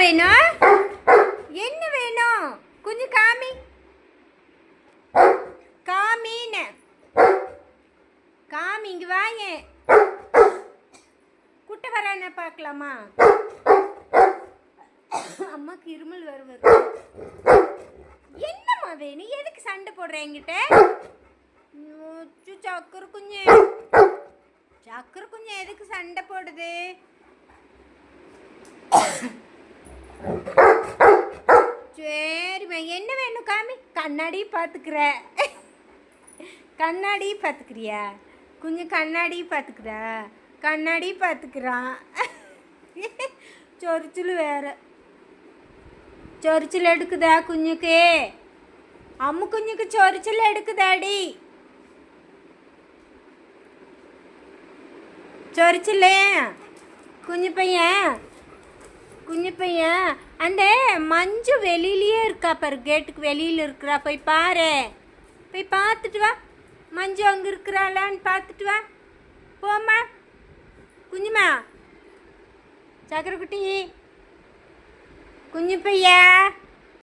வேணும்? என்ன வேணும்? கொஞ்சம் காமி. காமின்னு. காமி இங்க வாங்க குட்டை வரான பார்க்கலாமா? அம்மாக்கு இருமல் வர என்னம்மா வேணும்? எதுக்கு சண்டை போடுற என்கிட்ட? சக்கர சக்கரை குஞ்சு. சக்கரை குஞ்சு எதுக்கு சண்டை போடுது? என்ன காமி? கண்ணாடி பார்த்துக்கிற கண்ணாடி பார்த்துக்கிறியா குஞ்சு கண்ணாடி பார்த்துக்கிறா கண்ணாடி பார்த்துக்கிறான் சொரிச்சல் வேற. சொரிச்சில் எடுக்குதா குஞ்சுக்கு? அம்மு குஞ்சுக்கு சொரிச்சல் எடுக்குதாடி? சொரிச்சிலையேன் குஞ்சு பையன்? குஞ்சு பையன் அந்த மஞ்சு வெளியிலயே இருக்கா பாரு கேட்டுக்கு வெளியில் இருக்கிறா. போய் பாரு. போய் பார்த்துட்டு வா. மஞ்சு அங்கே இருக்கிறாளான்னு பார்த்துட்டு வா. போம்மா. குஞ்சுமா. சக்கரக்குட்டி. குஞ்சு பையா